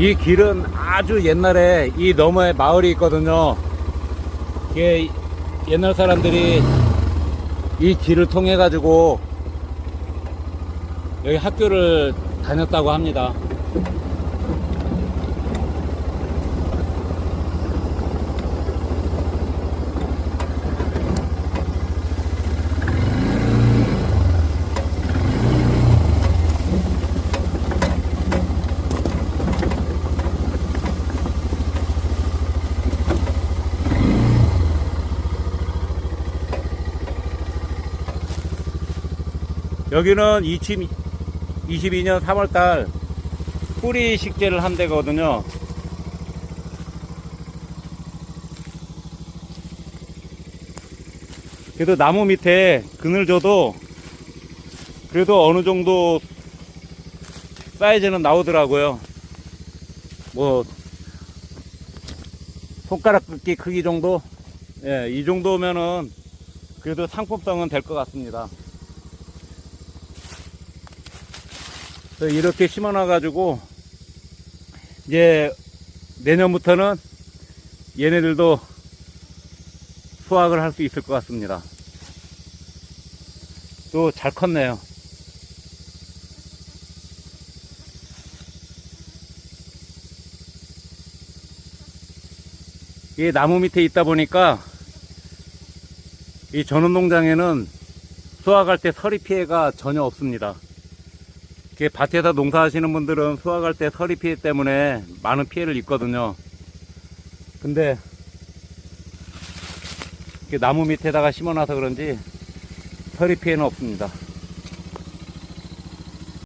이 길은 아주 옛날에 이 너머에 마을이 있거든요. 이게 옛날 사람들이 이 길을 통해 가지고 여기 학교를 다녔다고 합니다. 여기는 2022년 3월달 뿌리 식재를 한 데거든요. 그래도 나무 밑에 그늘 줘도 그래도 어느 정도 사이즈는 나오더라고요. 뭐 손가락 긋기 크기 정도? 예, 이 정도면은 그래도 상품성은 될 것 같습니다. 그래서 이렇게 심어놔 가지고 이제 내년부터는 얘네들도 수확을 할 수 있을 것 같습니다. 또 잘 컸네요. 이 나무 밑에 있다 보니까 이 전원 농장에는 수확할 때 서리 피해가 전혀 없습니다. 이렇게 밭에서 농사하시는 분들은 수확할 때 서리 피해 때문에 많은 피해를 입거든요. 근데 이렇게 나무 밑에다가 심어놔서 그런지 서리 피해는 없습니다.